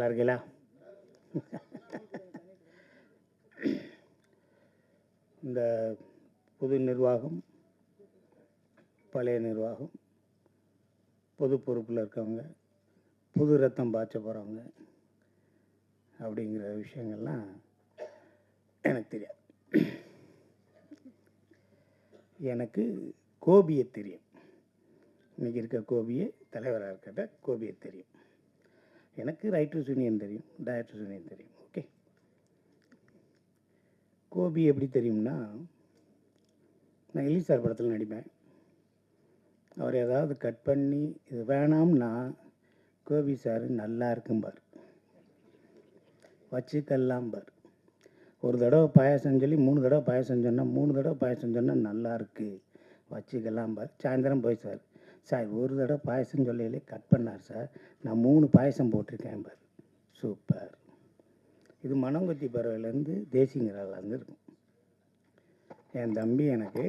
நல்லா இருக்கீங்களா இந்த புது நிர்வாகம் பழைய நிர்வாகம் பொது பொறுப்பில் இருக்கவங்க புது ரத்தம் பாய்ச்ச போகிறவங்க அப்படிங்கிற விஷயங்கள்லாம் எனக்கு தெரியாது. எனக்கு கோபியை தெரியும். இன்றைக்கி இருக்க கோபியே தலைவராக இருக்கிற கோபியை தெரியும். எனக்கு ரைட்டர்ஸ் யூனியன் தெரியும் டைரக்டர்ஸ் யூனியன் தெரியும். ஓகே கோபி எப்படி தெரியும்னா நான் எலிசார் படத்தில் நடிப்பேன். அவர் ஏதாவது கட் பண்ணி இது வேணாம்னா கோபி சார் நல்லா இருக்கும்பார். வச்சுக்கல்லாம்பார் ஒரு தடவை பாயசம் சொல்லி மூணு தடவை பாயசம் சொன்னால் மூணு தடவை பாயசம் சொன்னால் நல்லா இருக்குது வச்சுக்கலாம்பார். சாயந்தரம் போய் சார் சார் ஒரு தடவை பாயசம் சொல்லையிலே கட் பண்ணார் சார். நான் மூணு பாயசம் போட்டிருக்கேன் பார். சூப்பர் இது மனங்கொத்தி பறவைலேருந்து தேசிங்கிறாலேருந்து இருக்கும் என் தம்பி எனக்கு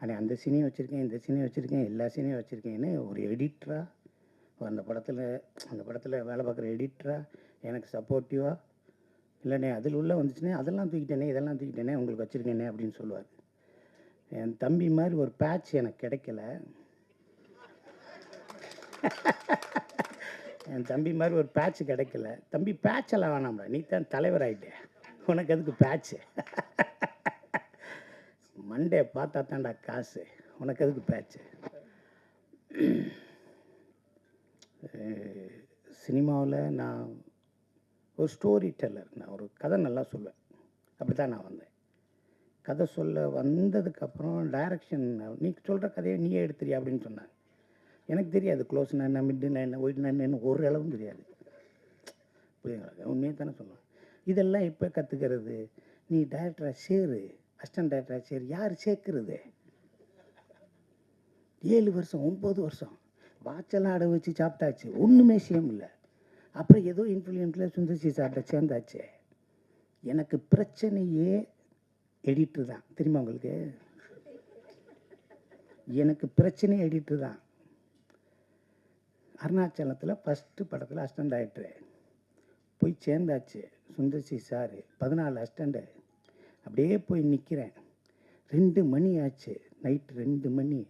அண்ணே அந்த சீனையும் வச்சுருக்கேன் இந்த சீனையும் வச்சுருக்கேன் எல்லா சீனையும் வச்சுருக்கேன்னு ஒரு எடிட்டராக அந்த படத்தில் அந்த படத்தில் வேலை பார்க்குற எடிட்டராக எனக்கு சப்போர்ட்டிவாக இல்லைண்ணே அதில் உள்ள வந்துச்சுனே அதெல்லாம் தூக்கிட்டேனே இதெல்லாம் தூக்கிட்டேனே உங்களுக்கு வச்சுருக்கேனே அப்படின்னு சொல்லுவார். என் தம்பி மாதிரி ஒரு பேட்ச் எனக்கு கிடைக்கல. என் தம்பி மாதிரி ஒரு பேட்ச் கிடைக்கல. தம்பி பேட்செல்லாம் வேணாம்டா. நீ தான் தலைவர் ஆகிட்டே உனக்கு அதுக்கு பேட்ச்சு மண்டே பார்த்தா தான்டா காசு. உனக்கு அதுக்கு பேட்ச்சு சினிமாவில் நான் ஒரு ஸ்டோரி டெல்லர் நான் ஒரு கதை நல்லா சொல்லுவேன். அப்படி தான் நான் வந்தேன். கதை சொல்ல வந்ததுக்கப்புறம் டைரக்ஷன் நீ சொல்கிற கதையை நீயே எடுத்துறியா அப்படின்னு சொன்னாங்க. எனக்கு தெரியாது. க்ளோஸ்னா என்ன மிட்டுனா என்ன ஒயிட்னா என்ன ஒரு அளவும் தெரியாது. புரியுங்களா உண்மையை தானே சொல்லுவேன் இதெல்லாம் இப்போ கற்றுக்கிறது நீ டேரக்டராக சேரு. அசிஸ்டன்ட் டேரக்டராக சேரு. யார் சேர்க்கறது? ஏழு வருஷம் ஒம்பது வருஷம். வாட்செல்லாம் அடை வச்சு சாப்பிட்டாச்சு. ஒன்றுமே சேம் இல்லை அப்புறம் ஏதோ இன்ஃப்ளூயன்ஸில் சுந்தர்சி சாப்பிட்ட சேர்ந்தாச்சு. எனக்கு பிரச்சனையே எடிட்ரு தான். தெரியுமா உங்களுக்கு? எனக்கு பிரச்சனை எடிட்டு தான். அருணாச்சலத்தில் ஃபஸ்ட்டு படத்தில் அசிஸ்டண்ட் ஆகிட்டு போய் சேர்ந்தாச்சு. சுந்தர்சி சார் பதினாலு அசிஸ்டண்ட்டு அப்படியே போய் நிற்கிறேன் ரெண்டு மணி ஆச்சு. நைட்டு ரெண்டு மணி.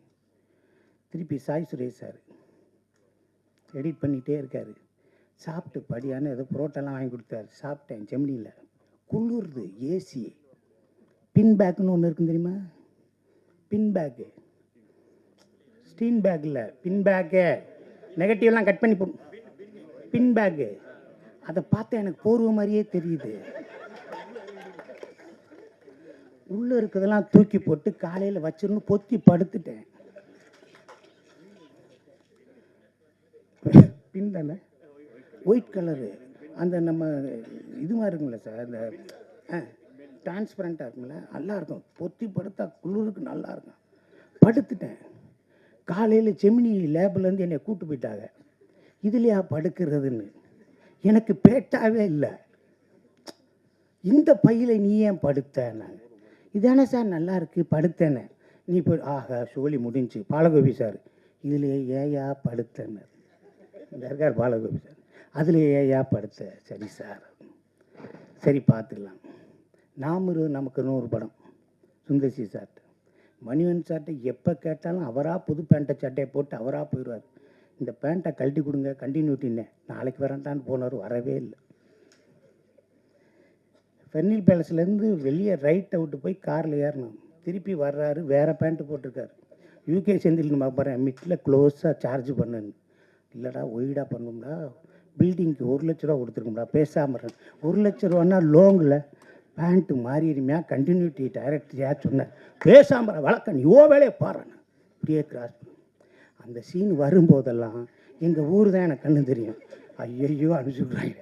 திருப்பி சாய் சுரேஷ் சார். எடிட் பண்ணிகிட்டே இருக்கார். சாப்பிட்டு படியான ஏதோ புரோட்டெல்லாம் வாங்கி கொடுத்தாரு. சாப்பிட்டேன் செம்னியில் குளிருது ஏசி பின் பேக்குன்னு ஒன்று இருக்கும் தெரியுமா? பின் பேக்கு ஸ்டீன் பேக்கில் பின் பேக்கு நெகட்டிவ்லாம் கட் பண்ணி பின் பேக்கு அதை பார்த்தா எனக்கு போர்வ மாதிரியே தெரியுது. உள்ளே இருக்கிறதெல்லாம் தூக்கி போட்டு காலையில் வச்சிருந்து பொத்தி படுத்துட்டேன். பின் தானே? ஒயிட் கலரு அந்த நம்ம இது மாதிரி இருக்குங்கள சார் அந்த டிரான்ஸ்பரண்ட்டாக இருக்குங்கள நல்லா இருக்கும். பொத்தி படுத்தா குளிருக்கு நல்லா இருக்கும். படுத்துட்டேன். காலையில் செமினி லேபிலேருந்து என்னை கூட்டு போயிட்டாங்க. இதுலையா படுக்கிறதுன்னு? எனக்கு பேட்டாவே இல்லை. இந்த பையில நீ ஏன் படுத்தேன் இதானே சார் நல்லா இருக்கு படுத்தேனே நீ போய் ஆஹா சோழி முடிஞ்சு. பாலகோபி சார் இதில் ஏயா படுத்தேன்னு. இருக்கார் பாலகோபி சார். அதில் ஏயா படுத்த? சரி சார். சரி பார்த்துக்கலாம். நாமரு நமக்கு நூறு படம். சுந்தர்சி சார் மணிவன் சார்ட்டை எப்போ கேட்டாலும் அவராக புது பேண்ட்டை சட்டையை போட்டு அவராக போயிடுவார். இந்த பேண்ட்டை கழட்டி கொடுங்க கண்டினியூட்டின்னே நாளைக்கு வரேன்டான்னு போனவர் வரவே இல்லை. ஃபெர்னில் பேலஸ்லேருந்து வெளியே ரைட் அவுட்டு போய் காரில் ஏறணும். திருப்பி வர்றாரு வேறு பேண்ட்டு போட்டிருக்காரு. யூகே செந்தில் நம்ம போகிறேன் மிட்டில் க்ளோஸாக சார்ஜ் பண்ணுன்னு. இல்லைடா ஒயிடாக பண்ணும்டா. பில்டிங்க்கு ஒரு லட்ச ரூபா கொடுத்துருக்கோம்டா. பேசாமல் ஒரு லட்ச ரூபான்னா லோங்கில் பேண்ட்டு மாறிடுமையா கண்டினியூட்டி டைரக்டர் யார் சொன்னேன் பேசாமல் வழக்கம் நீ ஓ வேலையை பாருன்னு இப்படியே கிராஸ் அந்த சீன் வரும்போதெல்லாம் எங்கள் ஊர் தான் எனக்கு கண்ணு தெரியும். ஐயையோ அனுப்பிச்சுடுறாங்க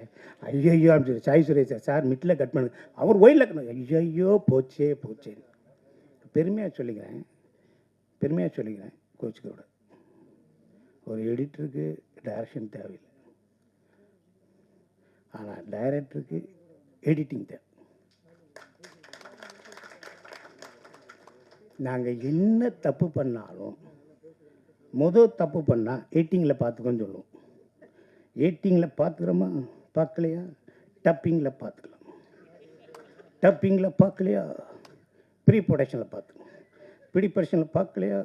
ஐயையோ அனுப்பிச்சு சாய் சுரேஷர் சார் மிட்டில் கட் பண்ணு. அவர் ஒயிலில் கட் ஐயையோ போச்சே போச்சே. பெருமையாக சொல்லிக்கிறேன். பெருமையாக சொல்லிக்கிறேன் கோச்சுக்கோட. ஒரு எடிட்டருக்கு டைரக்ஷன் தேவையில்லை. ஆனால் டைரக்டருக்கு எடிட்டிங் தேவை. நாங்கள் என்ன தப்பு பண்ணாலும் முதல் தப்பு பண்ணால் எயிட்டிங்கில் பார்த்துக்கோன்னு சொல்லுவோம். எயிட்டிங்கில் பார்த்துக்கிறோமா பார்க்கலையா டப்பிங்கில் பார்த்துக்கலாம் டப்பிங்கில் பார்க்கலையா ப்ரீ ப்ரொடக்ஷனில் பார்த்துக்கணும் ப்ரீ ப்ரொடக்ஷனில் பார்க்கலையா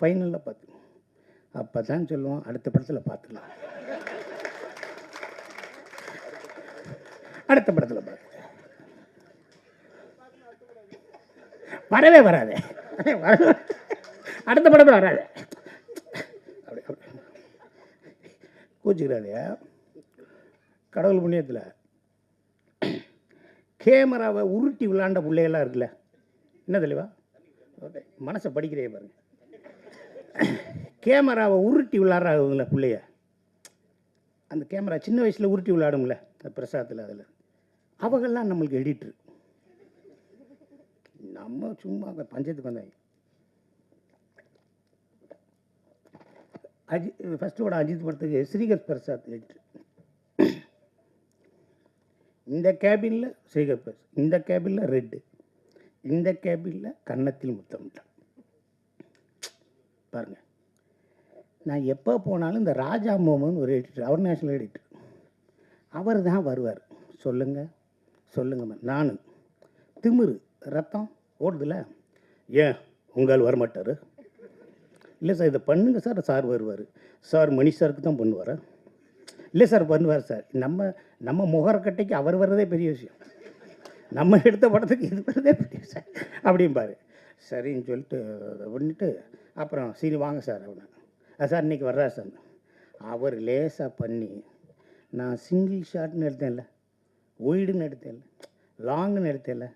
ஃபைனலில் பார்த்துக்கணும் அப்போ தான் சொல்லுவோம் அடுத்த படத்தில் பார்த்துக்கலாம் அடுத்த படத்தில் பார்த்து வரவே வராது. அடுத்த படத்தில் வராது. அப்படி கூச்சிக்கிறாரு கடவுள் புண்ணியத்தில் கேமராவை உருட்டி விளாண்ட பிள்ளையெல்லாம் இருக்குல்ல. என்ன தெளிவா? ஓகே மனசை படிக்கிறே பாருங்க. கேமராவை உருட்டி விளாட்றாங்கல்ல பிள்ளைய. அந்த கேமரா சின்ன வயசில் உருட்டி விளாடுங்கள அந்த பிரசாதத்தில் அதில். அவங்கெல்லாம் நம்மளுக்கு எடிட்ரு நம்ம சும்மா அங்க பஞ்சத்துக்கு வந்தாங்க. அஜித் ஃபஸ்ட்டோட அஜித் படத்துக்கு ஸ்ரீகர் பிரசாத் எடிட்ரு இந்த கேபினில் ஸ்ரீகர் பிரசாத் இந்த கேபினில் ரெட்டு இந்த கேபினில் கன்னத்தில் முத்தமிட்டான் பாருங்கள் நான் எப்போ போனாலும் இந்த ராஜா மோமன் ஒரு எடிட்டர் அவர் நேஷனல் எடிட்டர் அவர் தான் வருவார். சொல்லுங்கள் சொல்லுங்கம்மா நான். திமிரு ரத்தம் ஓடுதுல ஏன்? உங்களால் வரமாட்டார். இல்லை சார் இதை பண்ணுங்கள் சார் சார் வருவார். சார் மணி சாருக்கு தான் பண்ணுவார் இல்லை சார் பண்ணுவார் சார். நம்ம நம்ம முகரக்கட்டைக்கு அவர் வர்றதே பெரிய விஷயம். நம்ம எடுத்த படத்துக்கு இது வர்றதே பெரிய விஷயம். அப்படிம்பாரு. சரின்னு சொல்லிட்டு அதை பண்ணிட்டு அப்புறம் சரி வாங்க சார் அவனை சார் இன்னைக்கு வர்றார் சார். அவர் லேசாக பண்ணி நான் சிங்கிள் ஷாட்னு எடுத்தேன்ல. ஒய்டுன்னு எடுத்தேன்ல. லாங்குன்னு எடுத்தேன்ல.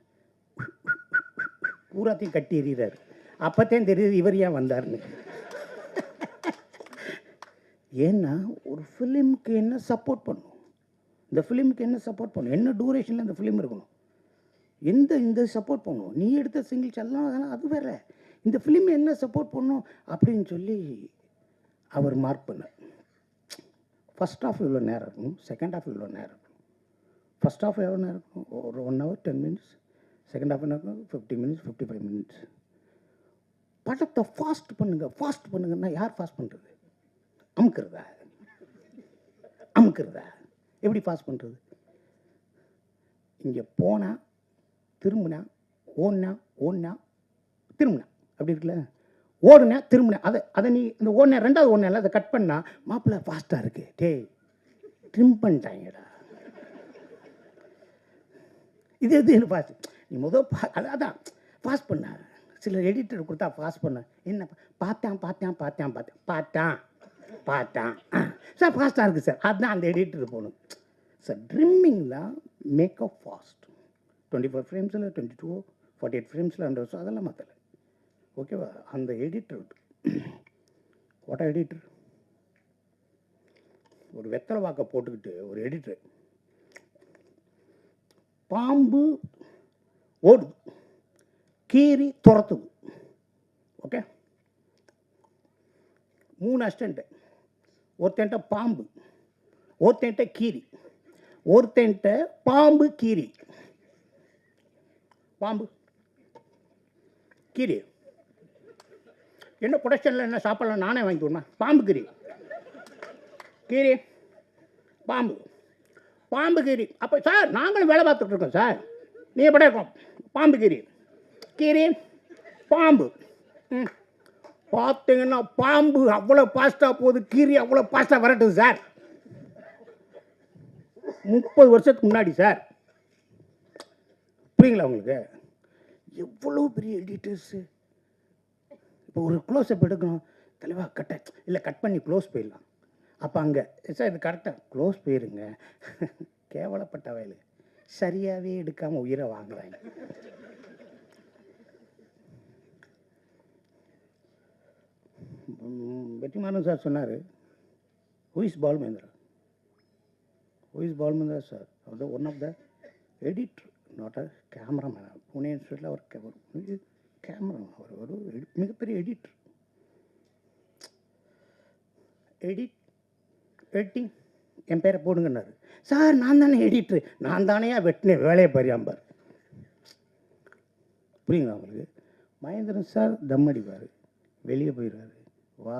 பூராத்தையும் கட்டி எறிகிறார். அப்போத்தான் தெரியுது இவர் ஏன் வந்தார்னு ஏன்னா ஒரு ஃபிலிமுக்கு என்ன சப்போர்ட் பண்ணும்? இந்த ஃபிலிமுக்கு என்ன சப்போர்ட் பண்ணும்? என்ன டூரேஷனில் இந்த ஃபிலிம் இருக்கணும்? எந்த இந்த சப்போர்ட் பண்ணும்? நீ எடுத்த சிங்கிள்ஸ் எல்லாம் அதெல்லாம் அது வேற. இந்த ஃபிலிம் என்ன சப்போர்ட் பண்ணும்? அப்படின்னு சொல்லி அவர் மார்க் பண்ணார். ஃபஸ்ட் ஆஃப் இவ்வளோ நேரம் இருக்கணும். செகண்ட் ஆஃப் இவ்வளோ நேரம் இருக்கணும். ஃபஸ்ட் ஆஃப் எவ்வளோ நேரம் இருக்கணும்? ஒரு one hour ten minutes second half என்ன fifty minutes fifty five minutes படத்தை ஃபாஸ்ட் பண்ணுங்க ஃபாஸ்ட் பண்ணுங்கன்னா யார் ஃபாஸ்ட் பண்ணுறது அமுக்கிறதா? அமுக்கிறதா? எப்படி ஃபாஸ்ட் பண்ணுறது இங்கே போனால் திரும்பினா ஓடினா ஓடினா திரும்பினா. அப்படி இருக்குல்ல? ஓடுனா திரும்பினா. அதை அதை நீ இந்த ஓடினா ரெண்டாவது ஓடினா அதை கட் பண்ணால் மாப்பிள்ளை ஃபாஸ்ட்டாக இருக்கு. டேய் ட்ரிம் பண்ணிட்டாங்கடா. இது எது ஃபாஸ்ட் நீ முதல் பா அதான் பாஸ் பண்ண. சில எடிட்டர் கொடுத்தா ஃபாஸ்ட் பண்ண. என்ன பார்த்தேன் பார்த்தேன் பார்த்தேன் பார்த்தேன். பார்த்தான் பார்த்தான். சார் ஃபாஸ்ட்டாக இருக்குது சார். அதுதான் அந்த எடிட்டர் போகணும். சார் ட்ரிம்மிங் தான் மேக்கப் ஃபாஸ்ட் டுவெண்ட்டி ஃபோர் ஃப்ரேம்ஸில் டுவெண்ட்டி டூ ஃபார்ட்டி எயிட் ஃப்ரேம்ஸில் ஹண்ட்ரட் வருஷம் அதெல்லாம் மாற்றலை ஓகேவா அந்த எடிட்டர் வாட் எடிட்டர் ஒரு வெத்தலை வாக்கை போட்டுக்கிட்டு ஒரு எடிட்டர் பாம்பு ஓடுது கீரி துரத்துது ஓகே மூணு அஸ்டண்ட்டு ஒருத்தன்ட்ட பாம்பு ஒருத்தன்ட்ட கீரி ஒருத்தன்ட்ட பாம்பு கீரி பாம்பு கீரி என்ன ப்ரொடக்ஷனில் என்ன சாப்பிடலாம் நானே வாங்கி கொடுமா பாம்பு கீரி கீரி பாம்பு பாம்பு கீரி அப்போ சார் நாங்களும் வேலை பார்த்துட்டு இருக்கோம் சார் நீங்கள் படம் இருக்கோம் பாம்பு கீரி. கீரி பாம்பு. ம். பார்த்தீங்கன்னா பாம்பு அவ்வளோ பாஸ்ட்டாக போகுது. கீரி அவ்வளோ பாஸ்ட்டாக வரட்டுது சார் முப்பது வருஷத்துக்கு முன்னாடி சார் புரியுங்களா உங்களுக்கு? எவ்வளோ பெரிய எடிட்டர்ஸு இப்போ ஒரு க்ளோஸ்அப் எடுக்கணும். தலைவா கட்ட இல்லை கட் பண்ணி க்ளோஸ் போயிடலாம். அப்போ அங்கே சார் இது கரெக்டாக க்ளோஸ் போயிருங்க. கேவலப்பட்ட வயலு. சரியாகவே எடுக்காமல் உயிரை வாங்குறாங்க. வெற்றிமாறன் சார் சொன்னார் who is Balu Mahendra who is Balu Mahendra sir our one of the editor not a cameraman Pune இன்ஸ்டியூட்டில் அவர் ஒரு கேமரா அவர் ஒரு மிகப்பெரிய எடிட்டர் எடிட் எடிட்டிங் என் பேரை போடுங்கன்னாரு. சார் நான் தானே எடிட்ரு நான் தானே வெட்டினேன் வேலையை பரியாம்பார் புரியுங்களா உங்களுக்கு? மகேந்திரன் சார் தம் அடிப்பார். வெளியே போயிடுவார் வா.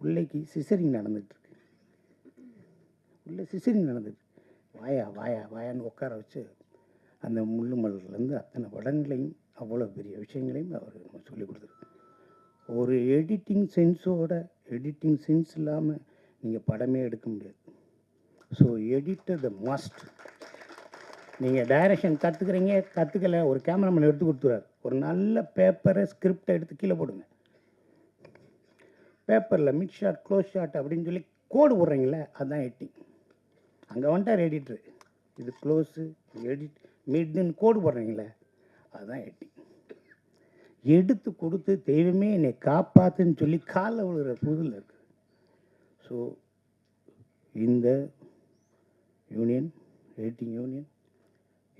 பிள்ளைக்கு சிசரிங் நடந்துகிட்ருக்கு. உள்ளே சிசரிங் நடந்துட்டு வாயா வாயா வாயான்னு உட்கார வச்சு அந்த முள்ளு மலர்லேருந்து அத்தனை படங்களையும் அவ்வளோ பெரிய விஷயங்களையும் அவர் நம்ம சொல்லிக் கொடுத்துருக்கு ஒரு எடிட்டிங் சென்ஸோட எடிட்டிங் சென்ஸ் இல்லாமல் நீங்கள் படமே எடுக்க முடியாது. ஸோ எடிட்டர் த மஸ்ட் நீங்கள் டைரக்ஷன் கற்றுக்குறீங்க கற்றுக்கல ஒரு கேமராமேன் எடுத்து கொடுத்துறாரு ஒரு நல்ல பேப்பரை ஸ்கிரிப்டை எடுத்து கீழே போடுங்க. பேப்பரில் மிட் ஷாட் க்ளோஸ் ஷாட் அப்படின்னு சொல்லி கோடு போடுறீங்களே அதுதான் எட்டிங் அங்கே வந்துட்டார் எடிட்ரு இது க்ளோஸு எடிட் மிட்னு கோடு போடுறீங்களே அதுதான் எட்டிங் எடுத்து கொடுத்து தெய்வமே என்னை காப்பாத்துன்னு சொல்லி காலில் விழுகிற புதில் இருக்குது ஸோ இந்த யூனியன் எடிட்டிங் யூனியன்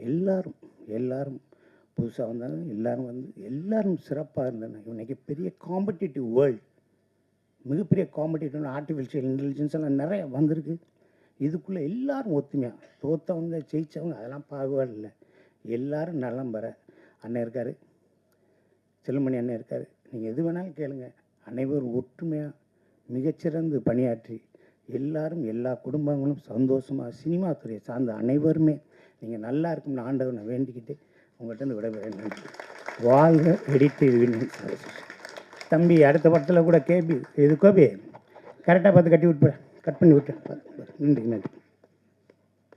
எல்லாரும் எல்லாரும் புதுசாக வந்தாலும் எல்லாரும் வந்து எல்லாரும் சிறப்பாக இருந்தாங்க. இன்னைக்கு பெரிய காம்படிட்டிவ் வேர்ல்டு மிகப்பெரிய காம்படிட்டிவ் ஆர்டிஃபிஷியல் இன்டெலிஜென்ஸ் எல்லாம் நிறைய வந்திருக்கு. இதுக்குள்ளே எல்லாரும் ஒத்துமையாக தோத்தவங்க ஜெயித்தவங்க அதெல்லாம் பாகுபாடு இல்லை. எல்லாரும் நலம் பெற அண்ணன் இருக்கார். செல்லுமணி அண்ணன் இருக்கார். நீங்கள் எது வேணாலும் கேளுங்க. அனைவரும் ஒற்றுமையாக மிகச்சிறந்து பணியாற்றி எல்லாரும் எல்லா குடும்பங்களும் சந்தோஷமாக சினிமா துறையை சார்ந்த அனைவருமே நீங்கள் நல்லா இருக்கும்னு ஆண்டவனை வேண்டிக்கிட்டு உங்கள்கிட்ட இருந்து விடைபெறேன். நன்றி. வாழ்க எடிட்டர் யூனியன் தம்பி அடுத்த படத்தில் கூட கேபி இது கோபி கரெக்டாக பார்த்து கட்டி விட்டு கட் பண்ணி விட்டு நன்றி நன்றி.